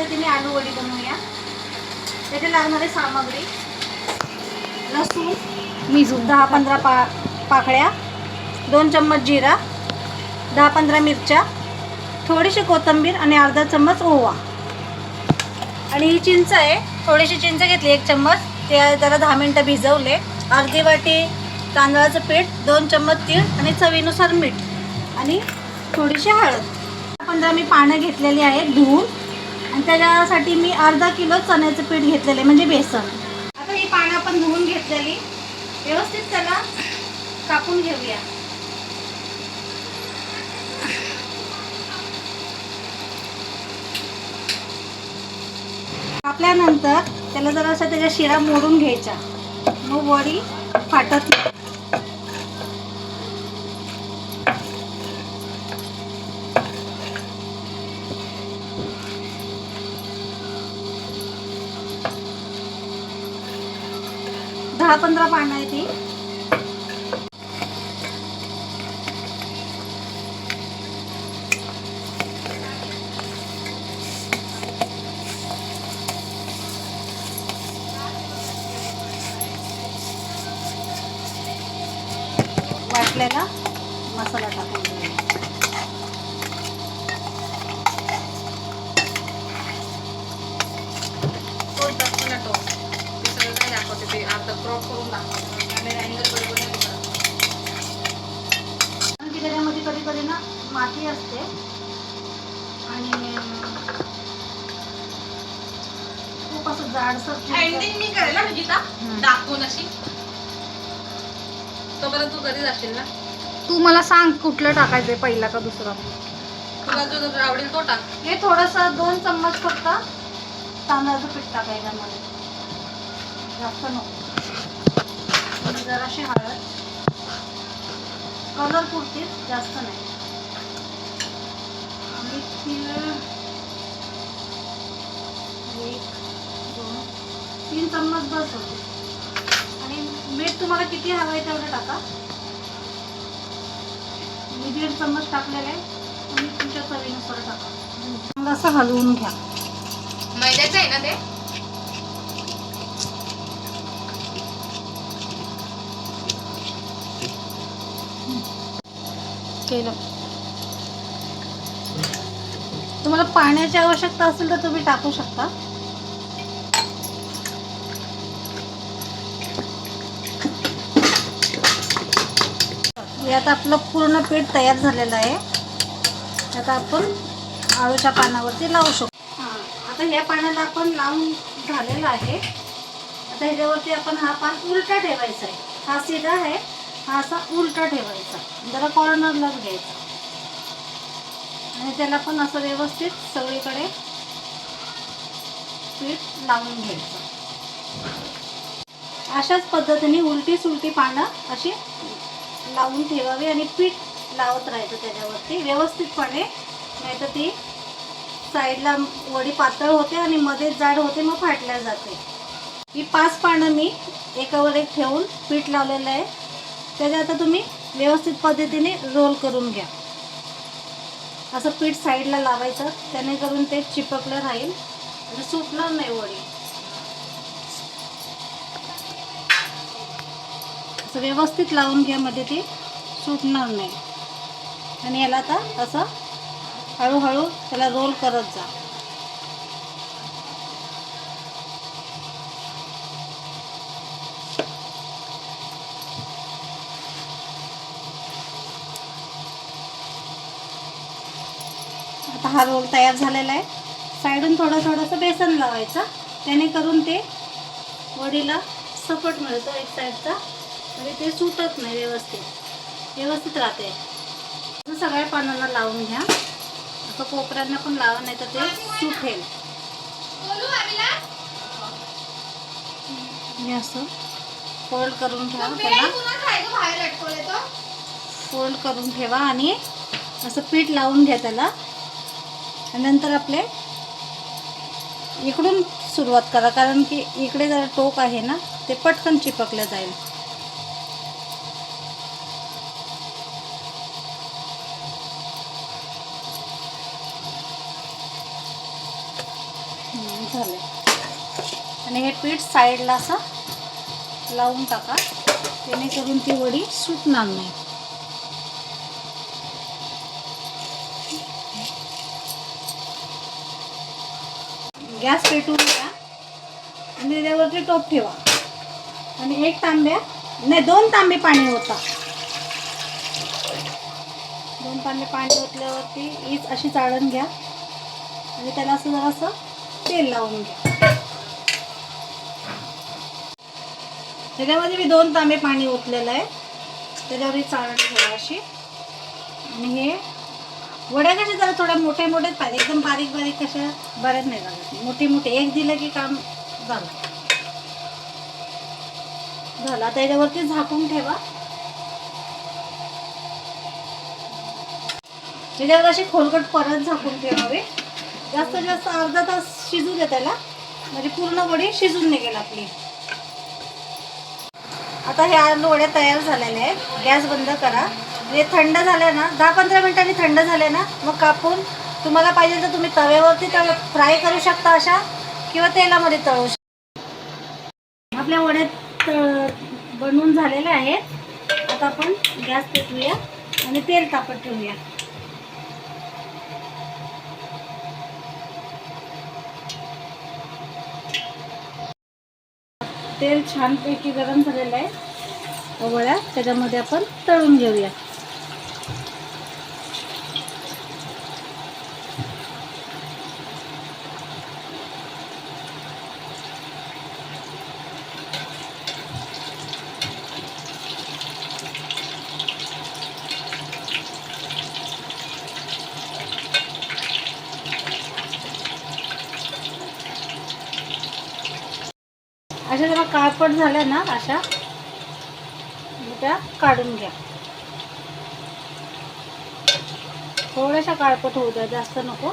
पद्धतीने आलू वडी बनवूया. त्याची लागणारी सामग्री लसूण मिजून. दहा पंधरा पा पाकळ्या दोन चम्मच जिरा दहा पंधरा मिरच्या थोडीशी कोथिंबीर आणि अर्धा चम्मच ओवा. आणि ही चिंच आहे थोडीशी चिंच घेतली एक चम्मच. ते जरा दहा मिनटं भिजवले. अर्धी वाटी तांदळाचं पीठ दोन चम्मच तीळ आणि चवीनुसार मीठ आणि थोडीशी हळद. पंधरा मी पानं घेतलेली आहेत धुवून. आणि त्याच्यासाठी मी अर्धा किलो चण्याचं पीठ घेतलेलं आहे म्हणजे बेसन. आता ही पानं आपण धुवून घेतलेली. व्यवस्थित त्याला कापून घेऊया. कापल्यानंतर त्याला जरा असं त्याच्या शिरा मोडून घ्यायच्या. मग वडी फाटत दहा पंधरा पानं आहे ती वाटलेला मसाला टाकून घेऊया तो दाखव ना तो ते सगळं काय दाखवते ते आता क्रॉप करून दाखवते कॅमेरा अँगल बरोबर. कारण की त्याच्यामध्ये कधी कधी ना माती असते. आणि खूप असं जाडसर एंडिंग मी करेल ना गीता. दाखवून अशी. तोपर्यंत तू घरी जाशील ना? तू मला सांग कुठलं टाकायचंय पहिला का दुसरा? तुला जो आवडेल तो टाक. हे थोडंसं दोन चम्मच फक्त तांदळाचं पीठ टाकायचं यामध्ये जास्त नको. आणि जराशी हळद. कलर पुरतीच जास्त नाही. आणि तीळ एक दोन तीन चम्मच बस होते. आणि मीठ तुम्हाला किती हवं आहे तेवढं टाका. मी दीड चम्मच टाकलेलं आहे. तुम्ही तुमच्या चवीनुसार टाका. चांगलं असं हलवून घ्या. मैद्याचं आहे ना ते? केलं. तुम्हाला पाण्याची आवश्यकता असेल तर तुम्ही टाकू शकता. यात आपलं पूर्ण पीठ तयार झालेलं आहे. आता आपण आळूच्या पानावरती लावू शकतो. आता ह्या पाण्याला आपण लावून झालेलं आहे. आता ह्याच्यावरती आपण हा पान उलटा ठेवायचा आहे. हा सीधा आहे. हा असा उलटा ठेवायचा. जरा कॉर्नरलाच घ्यायचा. आणि त्याला पण असं व्यवस्थित सगळीकडे पीठ लावून घ्यायचं. अशाच पद्धतीने उलटी सुलटी पानं अशी लावून ठेवावी आणि पीठ लावत राहायचं त्याच्यावरती व्यवस्थितपणे. नाहीतर ती साईडला वडी पातळ होते आणि मध्ये जाड होते मग फाटल्या जाते. ही पाच पानं मी एकावर एक ठेवून पीठ लावलेलं आहे. त्याच्या आता तुम्ही व्यवस्थित पद्धतीने रोल करून घ्या. असं पीठ साईडला लावायचं त्याने करून ते चिपकलं राहील आणि सुटणार नाही वडी. असं व्यवस्थित लावून घ्या मध्ये ते सुटणार नाही. आणि याला आता असं हळूहळू त्याला रोल करत जा. आता हा रोल तयार झालेला आहे. साईडून थोडं थोडंसं बेसन लावायचं. त्याने करून ते वडीला सपोर्ट मिळतो एक साईडचा. आणि ते सुटत नाही व्यवस्थित. व्यवस्थित राहते. असं सगळ्या पानांना लावून घ्या. असं कोपऱ्यांना पण लावा नाही तर ते सुटेल. हे असं फोल्ड करून ठेवा त्याला. फोल्ड करून ठेवा आणि असं पीठ लावून घ्या त्याला. नंतर आपले इकडून सुरुवात करा कारण की इकडे जरा टोक आहे ना ते पटकन चिपकलं जाईल. झालं. आणि हे पीठ साईडला असं लावून टाका जेणेकरून ती वडी सुटणार नाही. गॅस पेटून द्या आणि त्याच्यावरती टोप ठेवा. आणि एक तांब्या नाही दोन तांबे पाणी होता दोन तांबे पाणी ओतल्यावरती हीच अशी चाळण घ्या आणि त्याला असं जरासं तेल लावून घ्या. त्याच्यामध्ये मी दोन तांबे पाणी ओतलेलं आहे. त्याच्यावर ही चाळण ठेवा अशी. आणि हे वड्या कशा जरा थोड्या मोठे मोठेच पाहिजे. एकदम बारीक बारीक कशा बऱ्याच नाही लागत. मोठे मोठे. एक दिलं की काम झालं. झालं. आता याच्यावरती झाकून ठेवा. त्याच्यावर अशी खोलकट परत झाकून ठेवावे. जास्तीत जास्त अर्धा तास शिजू दे त्याला. म्हणजे पूर्ण वडी शिजून निघेल आपली. आता ह्या वड्या तयार झालेल्या आहेत. गॅस बंद करा. हे थंड झालं ना दहा पंधरा मिनिटांनी थंड झाले ना मग कापून तुम्हाला पाहिजे तर तुम्ही तव्यावरती तव्या फ्राय करू शकता अशा किंवा तेलामध्ये तळू शकता. आपल्या वड्या बनवून झालेले आहेत आता आपण गॅस पेटवूया आणि तेल तापत ठेवूया. तेल छानपैकी गरम झालेलं आहे. वड्या त्याच्यामध्ये आपण तळून घेऊया. अशा जरा काळपट झाल्या ना अशा. मग त्या काढून घ्या. थोड्याशा काळपट होऊ द्या जास्त नको.